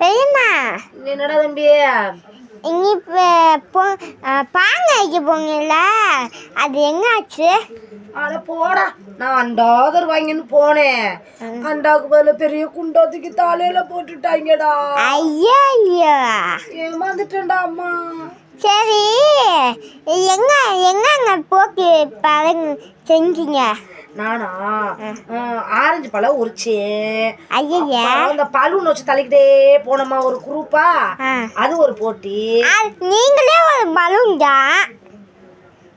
பெரியம்மா என்னடா தம்பி? இனி போ பாங்க வைக்க போங்கல்ல. அது எங்க ஆச்சு? அட போடா நான் அண்டாதர் வாங்கின்னு போனேன். அண்டாவுக்கு பதிலா பெரிய குண்டாத்துக்கு தலையில போட்டுட்டாங்கடா. ஐயோ ஐயோ ஏமாந்துட்டேன்டா அம்மா. சரி எங்க எங்கங்க போக்கு பாருங்க செஞ்சீங்க? நானா? ஆரஞ்சு பழம் உரிச்சேன் இந்த பலூன் வச்சு தலைக்கிட்டே போனோமா ஒரு குரூப்பா. அது ஒரு போட்டி. நீங்களே ஒரு பலூன் தான்.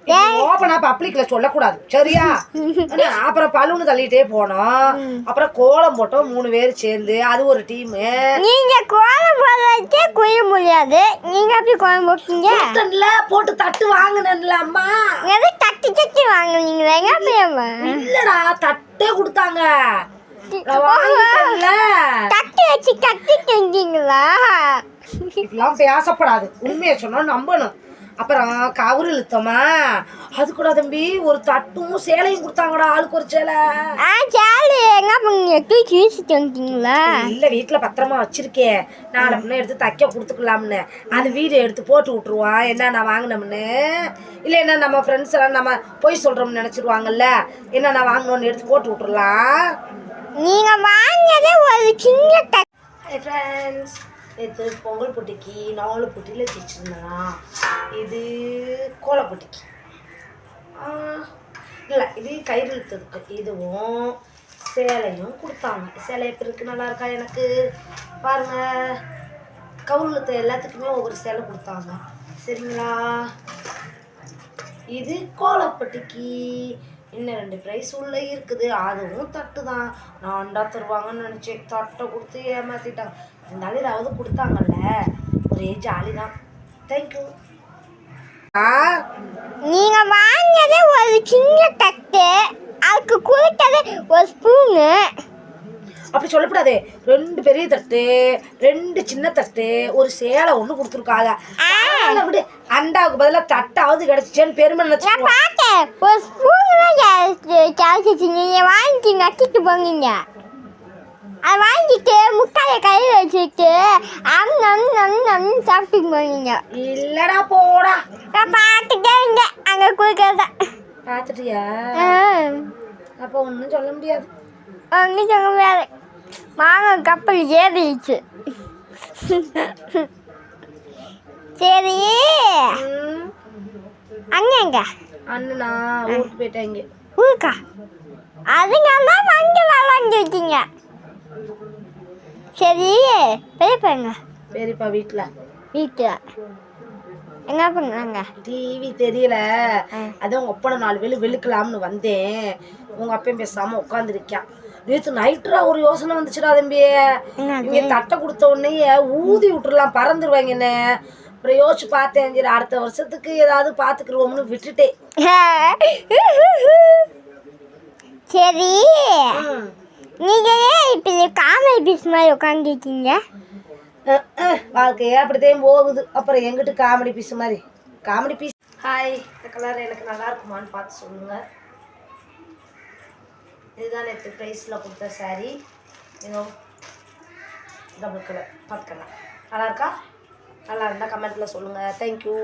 ஓப்பனா பப்ளிக்ல சொல்லக்கூடாது. சரியா? அப்புறம் பலூன் தள்ளிட்டே போனோம். அப்புறம் கோலம் போட்டோம் மூணு பேர் சேர்ந்து. அது ஒரு டீம் நீங்க கோலம் போடுறதுக்கே குய முடியாது. நீங்க எப்படி கோலம் போட்டீங்க? போட்டு தட்டு வாங்கினேன்ல அம்மா. தட்டி தட்டி பெரியம்மா இல்லடா தட்டே கொடுத்தாங்க. தட்டி வச்சு தட்டி செஞ்சீங்களா பேசப்படாது. உண்மையை சொன்னா நம்பணும். அப்புறம் கவுரு இழுத்தோமா? அது கூட தம்பி ஒரு தட்டும் சேலையும் கொடுத்தாங்கடா ஆளுக்கு ஒரு சேலை. ஆ சாலு. எங்க தூக்கி வீசிட்டு வந்துட்டீங்களா? இல்ல வீட்டுல பத்திரமா வச்சிருக்கேன் நாளை பின்ன எடுத்து தைக்க கொடுத்துக்கலாம்னு. அது வீடு எடுத்து போட்டு விட்டுருவான் என்ன நான் வாங்கினோம்னு? இல்ல என்ன நம்ம ஃப்ரெண்ட்ஸ் எல்லாம் நம்ம போய் சொல்றோம்னு நினைச்சிருவாங்கல்ல. என்ன நான் வாங்கணும்னு எடுத்து போட்டு விட்டுறலாம்? நீங்க வாங்கினதே ஒரு சின்ன ஃப்ரெண்ட்ஸ் நேற்று பொங்கல் பொட்டிக்கு நாலு பொட்டியில் தைச்சிருந்தேன் இது கோலப்பட்டிக்கு இல்லை இது கயிறு இழுத்ததுக்கு இதுவும் சேலையும் கொடுத்தாங்க. சேலை எப்படி இருக்கு? நல்லா இருக்கா எனக்கு? பாருங்க. கவுரு இழுத்த எல்லாத்துக்குமே ஒவ்வொரு சேலை கொடுத்தாங்க. சரிங்களா? இது கோலப்பட்டிக்கு இன்னும் ரெண்டு ப்ரைஸ் உள்ளே இருக்குது. அதுவும் தட்டு தான். நான்டா தருவாங்கன்னு நினச்சேன். தட்டை கொடுத்து ஏமாற்றிட்டாங்க இருந்தாலும் ஏதாவது கொடுத்தாங்கல்ல. ஒரே ஜாலி தான் தேங்க்யூ நீங்க வாங்கினதே ஒரு சின்ன தட்டு அதுக்கு கொடுத்தது ஒரு ஸ்பூனு. அப்படி சொல்லக்கூடாது. ரெண்டு பெரிய தட்டு ரெண்டு சின்ன தட்டு ஒரு சேலை ஒன்று கொடுத்துருக்காங்க. விடு. அண்டாவுக்கு பதிலாக தட்டாவது கிடச்சிச்சேன்னு பெருமை பார்த்தேன். ஒரு ஸ்பூனு தான் சாய்ச்சி நீங்கள் வாங்கி நட்டிட்டு போங்க அதை வாங்கிட்டு முட்டாயை கையில் வச்சுட்டு நம் சாப்பிட்டு போனீங்க இல்லடா போடா. நான் பார்த்துட்டே இருந்தேன். அங்கே கொடுக்கறத பார்த்துட்டியா? அப்போ ஒன்றும் சொல்ல முடியாது. ஒன்றும் சொல்ல முடியாது. வாங்க கப்பல் ஏறிடுச்சு. சரி. அங்கங்க அண்ணனா ஊருக்கு போயிட்டாங்க ஊருக்கா? அதுங்க தான் வாங்கி விளாண்டு வச்சிங்க சரி. பெரியப்பாங்க பெரியப்பா வீட்டில் வீட்டில். என்ன பண்ணாங்க டிவி தெரியல. அதான் உங்க அப்பனை நாலு வேலு வெளுக்கலாம்னு வந்தேன். உங்க அப்பையும் பேசாம உட்காந்துருக்கான் நேற்று நைட்டுரா ஒரு யோசனை வந்துச்சுடா தம்பி. என்னது? இங்க தட்டை கொடுத்த உடனே ஊதி விட்டுறலாம் பறந்துருவாங்க என்ன. அப்புறம் யோசிச்சு பார்த்தேன் சரி அடுத்த வருஷத்துக்கு ஏதாவது பார்த்துக்குருவோம்னு விட்டுட்டேன். சரி. நீங்க ஏன் இப்படி காமெடி பீஸ் மாதிரி உட்காந்துருக்கீங்க வாழ்க்கையே அப்படித்தான் போகுது. அப்புறம் எங்கிட்டு காமெடி பீஸ் மாதிரி? காமெடி பீஸ் ஹாய் இந்த கலர் எனக்கு நல்லா இருக்குமான்னு பார்த்து சொல்லுங்க. இதுதான் நேற்று ப்ரைஸில் கொடுத்த சாரீ இதோ டபுள் கலர் பார்த்துக்கலாம் நல்லா இருக்கா? நல்லா இருந்தால் கமெண்ட்டில் சொல்லுங்கள் தேங்க்யூ